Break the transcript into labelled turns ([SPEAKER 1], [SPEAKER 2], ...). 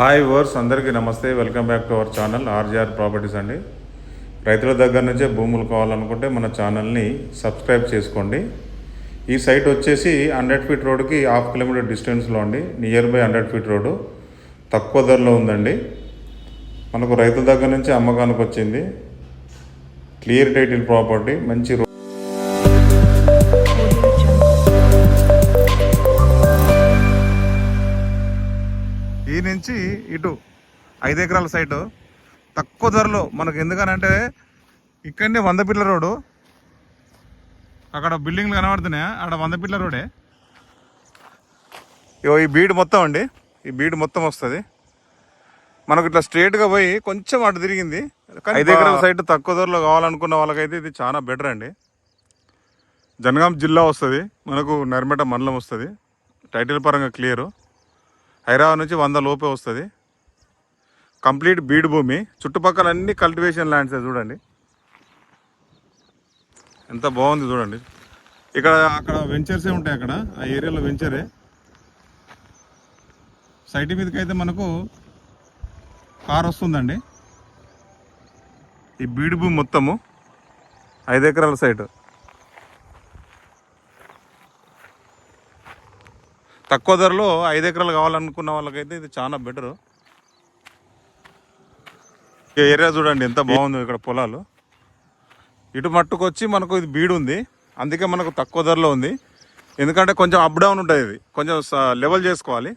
[SPEAKER 1] Hi verse అందరికీ నమస్తే. Welcome back to our channel RGR properties అండి. రైతుల దగ్గర నుంచే భూములు కావాలనుకుంటే మన ఛానల్ని సబ్స్క్రైబ్ చేసుకోండి. ఈ సైట్ వచ్చేసి హండ్రెడ్ ఫీట్ రోడ్కి హాఫ్ కిలోమీటర్ డిస్టెన్స్లో అండి. Nearby hundred feet road తక్కువ ధరలో ఉందండి. మనకు రైతుల దగ్గర నుంచి అమ్మకానికి వచ్చింది. క్లియర్ టైటిల్ ప్రాపర్టీ మంచి ఈ నుంచి ఇటు ఐదు ఎకరాల సైటు తక్కువ ధరలో మనకు ఎందుకనంటే ఇక్కడనే వంద పిల్ల రోడ్డు. అక్కడ బిల్డింగ్లు కనబడుతున్నాయా? అక్కడ వంద పిల్ల రోడే ఈ బీడ్ మొత్తం అండి. ఈ బీడ్ మొత్తం వస్తుంది. మనకు ఇట్లా స్ట్రేట్గా పోయి కొంచెం అటు తిరిగింది. ఐదు ఎకరాల సైట్ తక్కువ ధరలో కావాలనుకున్న వాళ్ళకైతే ఇది చాలా బెటర్ అండి. జనగాం జిల్లా వస్తుంది. మనకు నర్మేట మండలం వస్తుంది. టైటిల్ పరంగా క్లియరు హైదరాబాద్ నుంచి వంద లోపే వస్తుంది. కంప్లీట్ బీడ్ భూమి. చుట్టుపక్కల అన్ని కల్టివేషన్ ల్యాండ్స్ చూడండి. ఎంత బాగుంది చూడండి. ఇక్కడ అక్కడ వెంచర్సే ఉంటాయి అక్కడ. ఆ ఏరియాలో వెంచరే సైట్ మీదకి అయితే మనకు కార్ వస్తుందండి. ఈ బీడు భూమి మొత్తము ఐదు ఎకరాల సైటు. తక్కువ ధరలో ఐదు ఎకరాలు కావాలనుకున్న వాళ్ళకైతే ఇది చాలా బెటరు ఈ ఏరియా చూడండి ఎంత బాగుందో ఇక్కడ పొలాలు. ఇటు మట్టుకు వచ్చి మనకు ఇది బీడు ఉంది. అందుకే మనకు తక్కువ ధరలో ఉంది. ఎందుకంటే కొంచెం అప్ డౌన్ ఉంటుంది ఇది. కొంచెం లెవెల్ చేసుకోవాలి.